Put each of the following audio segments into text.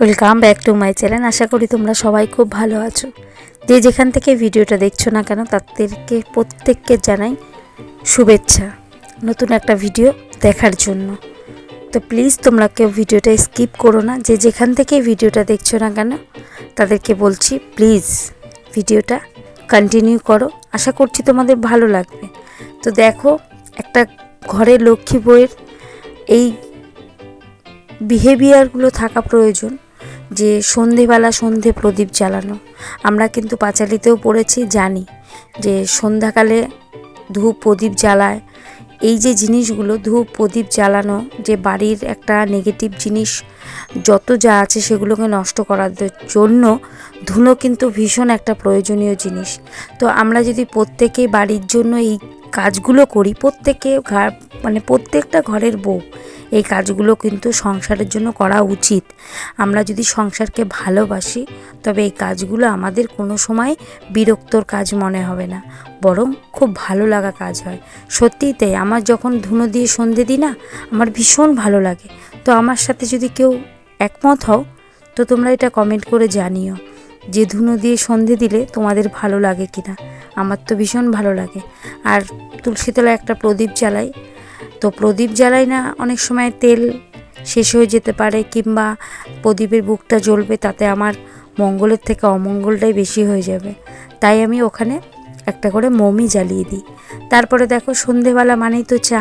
Welcome back to my channel আশা করি তোমরা সবাই খুব ভালো আছো। যে যেখান থেকে ভিডিওটা দেখছ না কেন, তাদেরকে প্রত্যেককে জানাই শুভেচ্ছা নতুন একটা ভিডিও দেখার জন্য। তো প্লিজ তোমরা কেউ ভিডিওটা স্কিপ করো না। যে যেখান থেকে ভিডিওটা দেখছ না কেন, তাদেরকে বলছি প্লিজ ভিডিওটা কন্টিনিউ করো। আশা করছি তোমাদের ভালো লাগবে। তো দেখো, একটা ঘরে লক্ষ্মী বইয়ের এই বিহেভিয়ারগুলো থাকা প্রয়োজন। যে সন্ধেবেলা সন্ধে প্রদীপ জ্বালানো। আমরা কিন্তু পাঁচালিতেও পড়েছি, জানি যে সন্ধ্যাকালে ধূপ প্রদীপ জ্বালায়। এই যে জিনিসগুলো, ধূপ প্রদীপ জ্বালানো যে বাড়ির একটা নেগেটিভ জিনিস, যত যা আছে সেগুলোকে নষ্ট করার জন্য ধুনো কিন্তু ভীষণ একটা প্রয়োজনীয় জিনিস। তো আমরা যদি প্রত্যেকেই বাড়ির জন্য এই কাজগুলো করি, প্রত্যেকে ঘর মানে প্রত্যেকটা ঘরের বউ এই কাজগুলো কিন্তু সংসারের জন্য করা উচিত। আমরা যদি সংসারকে ভালোবাসি, তবে এই কাজগুলো আমাদের কোনো সময় বিরক্তর কাজ মনে হবে না। বরং খুব ভালো লাগা কাজ হয়। সত্যিই তাই, আমার যখন ধুনো দিয়ে সন্ধে দিই না, আমার ভীষণ ভালো লাগে। তো আমার সাথে যদি কেউ একমত হও, তো তোমরা এটা কমেন্ট করে জানিও যে ধুনো দিয়ে সন্ধে দিলে তোমাদের ভালো লাগে কি না আমার তো ভীষণ ভালো লাগে। আর তুলসীতলা একটা প্রদীপ জ্বালাই তো প্রদীপ জ্বালাই না অনেক সময় তেল শেষ হয়ে যেতে পারে কিংবা প্রদীপের বুকটা জ্বলবে, তাতে আমার মঙ্গলের থেকে অমঙ্গলটাই বেশি হয়ে যাবে। তাই আমি ওখানে একটা করে মমি জ্বালিয়ে দিই। তারপরে দেখো সন্ধেবেলা মানেই তো চা।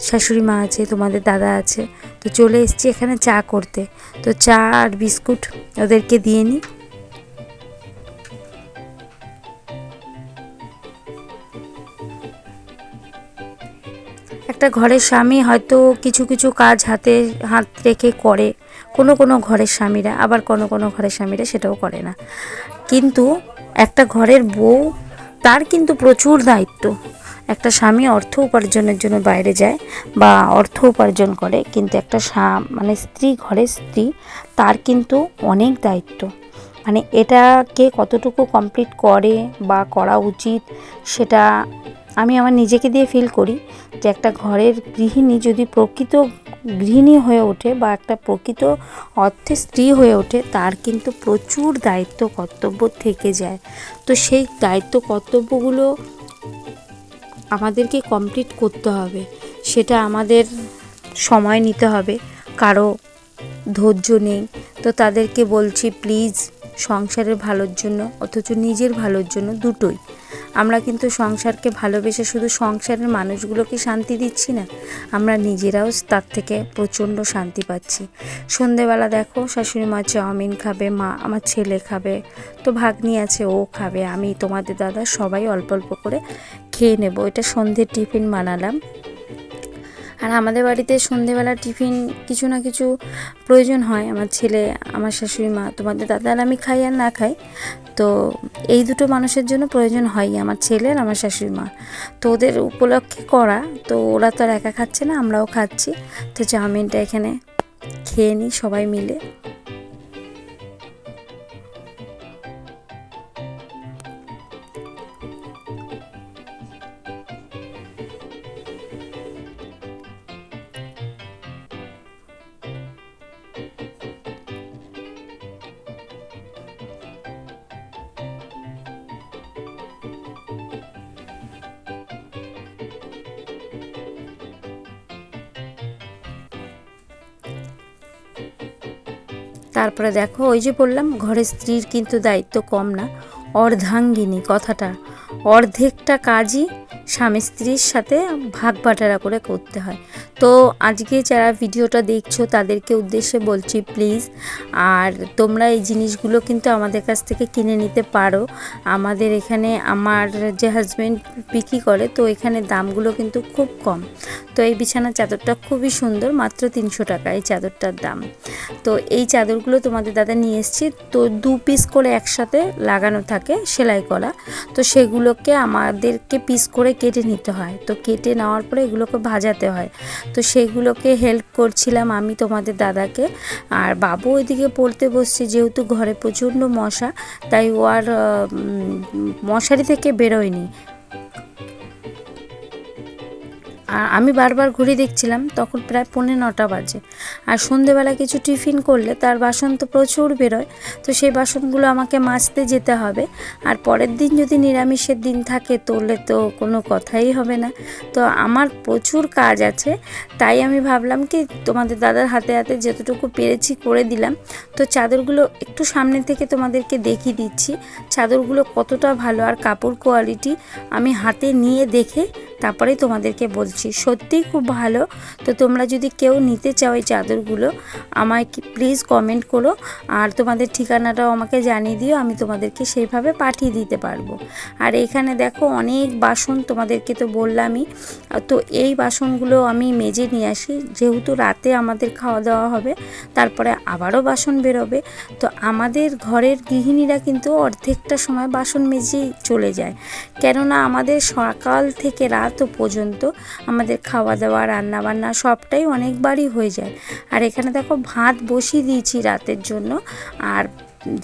শাশুড়ি মা আছে, তোমাদের দাদা আছে। তো চলে এসছি এখানে চা করতে। তো চা আর বিস্কুট ওদেরকে দিয়ে নিই। একটা ঘরের স্বামী হয়তো কিছু কিছু কাজ হাতে, হাত রেখে করে। কোনো কোনো ঘরের স্বামীরা, আবার কোনো কোনো ঘরের স্বামীরা সেটাও করে না। কিন্তু একটা ঘরের বউ, তার কিন্তু প্রচুর দায়িত্ব। একটা স্বামী অর্থ উপার্জনের জন্য বাইরে যায় বা অর্থ উপার্জন করে, কিন্তু একটা মানে স্ত্রী, ঘরের স্ত্রী, তার কিন্তু অনেক দায়িত্ব। মানে এটাকে কতটুকু কমপ্লিট করে বা করা উচিত, সেটা আমি আমার নিজেকে দিয়ে ফিল করি যে একটা ঘরের গৃহিণী যদি প্রকৃত গৃহিণী হয়ে ওঠে বা একটা প্রকৃত অর্থে স্ত্রী হয়ে ওঠে, তার কিন্তু প্রচুর দায়িত্ব কর্তব্য থেকে যায়। তো সেই দায়িত্ব কর্তব্যগুলো আমাদেরকে কমপ্লিট করতে হবে। সেটা আমাদের সময় নিতে হবে। কারও ধৈর্য নেই। তো তাদেরকে বলছি প্লিজ সংসারের ভালোর জন্য অথচ নিজের ভালোর জন্য দুটোই। আমরা কিন্তু সংসারকে ভালোবেসে শুধু সংসারের মানুষগুলোকে শান্তি দিচ্ছি না, আমরা নিজেরাও তার থেকে প্রচণ্ড শান্তি পাচ্ছি। সন্ধেবেলা দেখো, শাশুড়ি মা চাউমিন খাবে, মা আমার ছেলে খাবে, তো ভাগ্নি আছে, ও খাবে, আমি তোমাদের দাদা সবাই অল্প অল্প করে খেয়ে নেব। এটা সন্ধ্যের টিফিন বানালাম। আর আমাদের বাড়িতে সন্ধেবেলা টিফিন কিছু না কিছু প্রয়োজন হয় আমার ছেলে, আমার শাশুড়ি মা। তোমাদের দাদা আর আমি খাই আর না খাই। তো এই দুটো মানুষের জন্য প্রয়োজন হয় আমার ছেলে আর আমার শাশুড়ি মা। তো ওদের উপলক্ষে করা, তো ওরা তো আর একা খাচ্ছে না, আমরাও খাচ্ছি। তো চাউমিনটা এখানে খেয়ে নিই সবাই মিলে। তারপরে দেখো ওই যে বললাম ঘরের স্ত্রীর কিন্তু দায়িত্ব কম না। অর্ধাঙ্গিনী কথাটা। অর্ধেকটা কাজই স্বামী স্ত্রীর সাথে ভাগ বাটারা করে করতে হয়। তো আজকে যারা ভিডিওটা দেখছ, তাদেরকে উদ্দেশ্যে বলছি প্লিজ আর তোমরা এই জিনিসগুলো কিন্তু আমাদের কাছ থেকে কিনে নিতে পারো। আমাদের এখানে আমার যে হাজব্যান্ড বিক্রি করে, তো এখানে দামগুলো কিন্তু খুব কম। তো এই বিছানার চাদরটা খুবই সুন্দর, মাত্র তিনশো টাকা এই চাদরটার দাম। তো এই চাদরগুলো তোমাদের দাদা নিয়ে এসছি, তো দু পিস করে একসাথে লাগানো থাকে। সেলাই করা। তো সেগুলোকে আমাদেরকে পিস করে কেটে নিতে হয়। তো কেটে নেওয়ার পরে এগুলোকে ভাজাতে হয়। তো সেগুলোকে হেল্প করছিলাম আমি তোমাদের দাদাকে। আর বাবু ওইদিকে পড়তে বসছে, যেহেতু ঘরে প্রচণ্ড মশা, তাই ও আর মশারি থেকে বেরোয়নি। আর আমি বারবার ঘুরে দেখছিলাম, তখন প্রায় পৌনে নটা বাজে। আর সন্ধেবেলা কিছু টিফিন করলে তার বাসন তো প্রচুর বেরোয়, তো সেই বাসনগুলো আমাকে মাজতে যেতে হবে। আর পরের দিন যদি নিরামিষের দিন থাকে তোলে তো কোনো কথাই হবে না। তো আমার প্রচুর কাজ আছে, তাই আমি ভাবলাম কি, তোমাদের দাদার হাতে হাতে যতটুকু পেরেছি করে দিলাম। তো চাদরগুলো একটু সামনে থেকে তোমাদেরকে দেখিয়ে দিচ্ছি। চাদরগুলো কতটা ভালো, আর কাপড় কোয়ালিটি আমি হাতে নিয়ে দেখে তারপরেই তোমাদেরকে বলছি, সত্যিই খুব ভালো। তো তোমরা যদি কেউ নিতে চাও এই চাদরগুলো, আমায় প্লিজ কমেন্ট করো। আর তোমাদের ঠিকানাটাও আমাকে জানিয়ে দিও, আমি তোমাদেরকে সেইভাবে পাঠিয়ে দিতে পারব। আর এখানে দেখো অনেক বাসন তোমাদেরকে তো বললামই। তো এই বাসনগুলো আমি মেজে নিয়ে আসি, যেহেতু রাতে আমাদের খাওয়া দাওয়া হবে, তারপরে আবারও বাসন বেরোবে। তো আমাদের ঘরের গৃহিণীরা কিন্তু অর্ধেকটা সময় বাসন মেজেই চলে যায়। কেননা আমাদের সকাল থেকে রাত পর্যন্ত আমাদের খাওয়া দাওয়া রান্না বান্না সবটাই অনেকবারই হয়ে যায়। আর এখানে দেখো ভাত বসিয়ে দিয়েছি রাতের জন্য। আর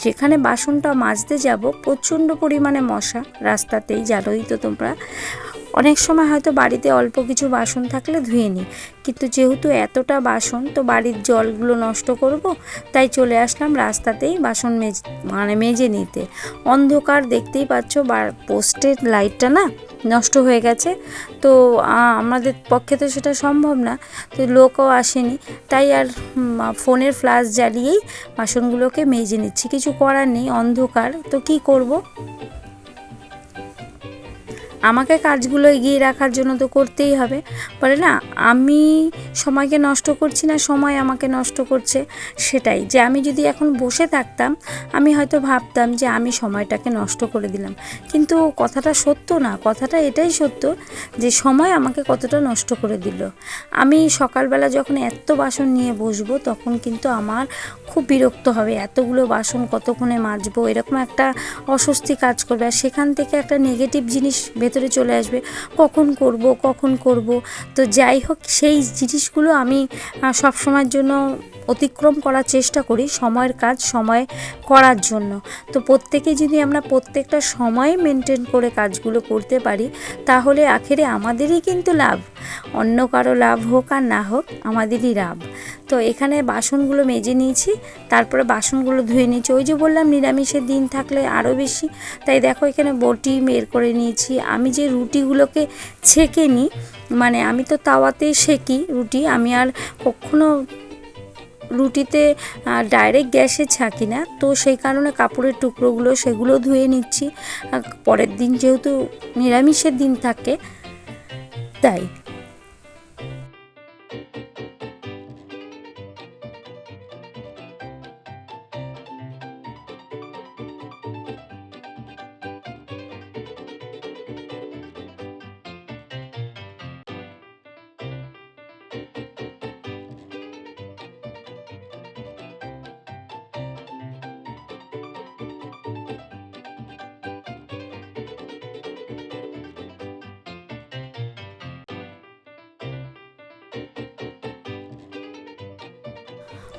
যেখানে বাসনটা মাজতে যাব প্রচণ্ড পরিমাণে মশা রাস্তাতেই, জানোই তো তোমরা। অনেক সময় হয়তো বাড়িতে অল্প কিছু বাসন থাকলে ধুয়ে নিই। কিন্তু যেহেতু এতটা বাসন, তো বাড়ির জলগুলো নষ্ট করব, তাই চলে আসলাম রাস্তাতেই বাসন মেজ মানে মেজে নিতে। অন্ধকার দেখতেই পাচ্ছ বা পোস্টের লাইটটা না নষ্ট হয়ে গেছে। তো আমাদের পক্ষে তো সেটা সম্ভব না, তো লোকও আসেনি। তাই আর ফোনের ফ্ল্যাশ জ্বালিয়েই বাসনগুলোকে মেজে নিচ্ছি। কিছু করার নেই, অন্ধকার। তো কি করব? আমাকে কাজগুলো এগিয়ে রাখার জন্য তো করতেই হবে। বলে না, আমি সময়কে নষ্ট করছি না, সময় আমাকে নষ্ট করছে সেটাই। যে আমি যদি এখন বসে থাকতাম, আমি হয়তো ভাবতাম যে আমি সময়টাকে নষ্ট করে দিলাম। কিন্তু কথাটা সত্য না, কথাটা এটাই সত্য যে সময় আমাকে কতটা নষ্ট করে দিল। আমি সকালবেলা যখন এত বাসন নিয়ে বসবো, তখন কিন্তু আমার খুব বিরক্ত হবে। এতগুলো বাসন কতক্ষণে মাজবো? এরকম একটা অস্বস্তি কাজ করবে। আর সেখান থেকে একটা নেগেটিভ জিনিস ভেতরে চলে আসবে। কখন করব কখন করব? তো যাই হোক, সেই জিনিসগুলো আমি সব সময়ের জন্য অতিক্রম করার চেষ্টা করি সময়ের কাজ সময় করার জন্য। তো প্রত্যেকে যদি আমরা প্রত্যেকটা সময় মেনটেন করে কাজগুলো করতে পারি, তাহলে আখেরে আমাদেরই কিন্তু লাভ। অন্য কারও লাভ হোক আর না হোক, আমাদেরই লাভ তো এখানে বাসনগুলো মেজে নিয়েছি, তারপরে বাসনগুলো ধুয়ে নিয়েছি। ওই যে বললাম, নিরামিষের দিন থাকলে আরও বেশি। তাই দেখো এখানে বটি বের করে নিয়েছি। আমি যে রুটিগুলোকে ছেঁকে নিই মানে আমি তো তাওয়াতেই সেঁকি রুটি, আমি আর কখনো রুটিতে ডাইরেক্ট গ্যাসে ছাকি না। তো সেই কারণে কাপড়ের টুকরোগুলো সেগুলো ধুয়ে নিচ্ছি। পরের দিন যেহেতু নিরামিষের দিন থাকে, তাই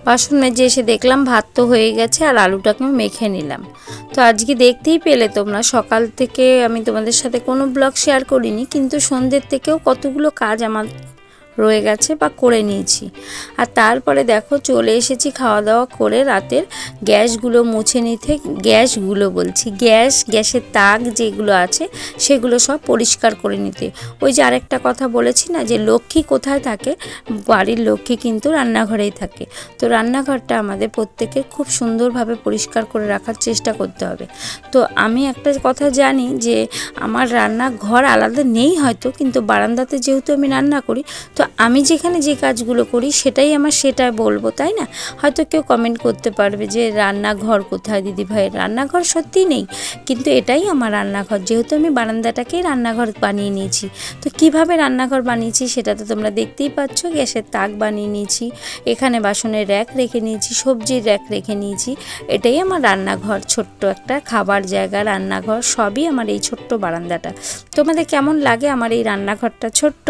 বাসন মেজে এসে দেখলাম ভাত তো হয়ে গেছে আর আলুটাকে মেখে নিলাম। তো আজকে দেখতেই পেলে তোমরা, সকাল থেকে আমি তোমাদের সাথে কোনো ব্লগ শেয়ার করিনি, কিন্তু সন্ধ্যের থেকেও কতগুলো কাজ আমার রয়ে গেছে বা করে নিয়েছি। আর তারপরে দেখো চলে এসেছি খাওয়া দাওয়া করে রাতের গ্যাসগুলো মুছে নিতে। গ্যাসগুলো বলছি, গ্যাস, গ্যাসের তাক যেগুলো আছে সেগুলো সব পরিষ্কার করে নিতে। ওই যে আরেকটা কথা বলেছি না যে লক্ষ্মী কোথায় থাকে? বাড়ির লক্ষ্মী কিন্তু রান্নাঘরেই থাকে। তো রান্নাঘরটা আমাদের প্রত্যেকের খুব সুন্দরভাবে পরিষ্কার করে রাখার চেষ্টা করতে হবে। তো আমি একটা কথা জানি যে আমার রান্নাঘর আলাদা নেই হয়তো, কিন্তু বারান্দাতে যেহেতু আমি রান্না করি, তো আমি যেখানে যে কাজগুলো করি সেটাই আমার সেটা বলব, তাই না? হয়তো কেউ কমেন্ট করতে পারবে যে রান্নাঘর কোথায়, দিদি ভাইয়ের রান্নাঘর সত্যিই নেই, কিন্তু এটাই আমার রান্নাঘর। যেহেতু আমি বারান্দাটাকেই রান্নাঘর বানিয়ে নিয়েছি, তো কীভাবে রান্নাঘর বানিয়েছি সেটা তো তোমরা দেখতেই পাচ্ছ। গ্যাসের তাক বানিয়ে নিয়েছি, এখানে বাসনের র্যাক রেখে নিয়েছি, সবজির র্যাক রেখে নিয়েছি। এটাই আমার রান্নাঘর, ছোট্ট একটা খাবার জায়গা, রান্নাঘর, সবই আমার এই ছোট্ট বারান্দাটা। তোমাদের কেমন লাগে আমার এই রান্নাঘরটা ছোট্ট?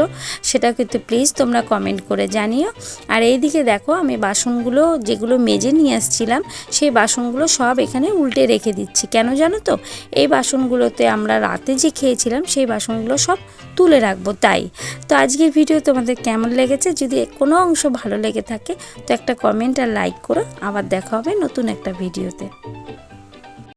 সেটা কিন্তু প্লিজ প্লিজ তোমরা কমেন্ট করে জানিও। আর এইদিকে দেখো, আমি বাসনগুলো যেগুলো মেজে নিয়ে আসছিলাম, সেই বাসনগুলো সব এখানে উল্টে রেখে দিচ্ছি। কেন জানো তো? এই বাসনগুলোতে আমরা রাতে যে খেয়েছিলাম, সেই বাসনগুলো সব তুলে রাখব, তাই। তো আজকের ভিডিও তোমাদের কেমন লেগেছে? যদি কোনো অংশ ভালো লেগে থাকে, তো একটা কমেন্ট আর লাইক করো। আবার দেখা হবে নতুন একটা ভিডিওতে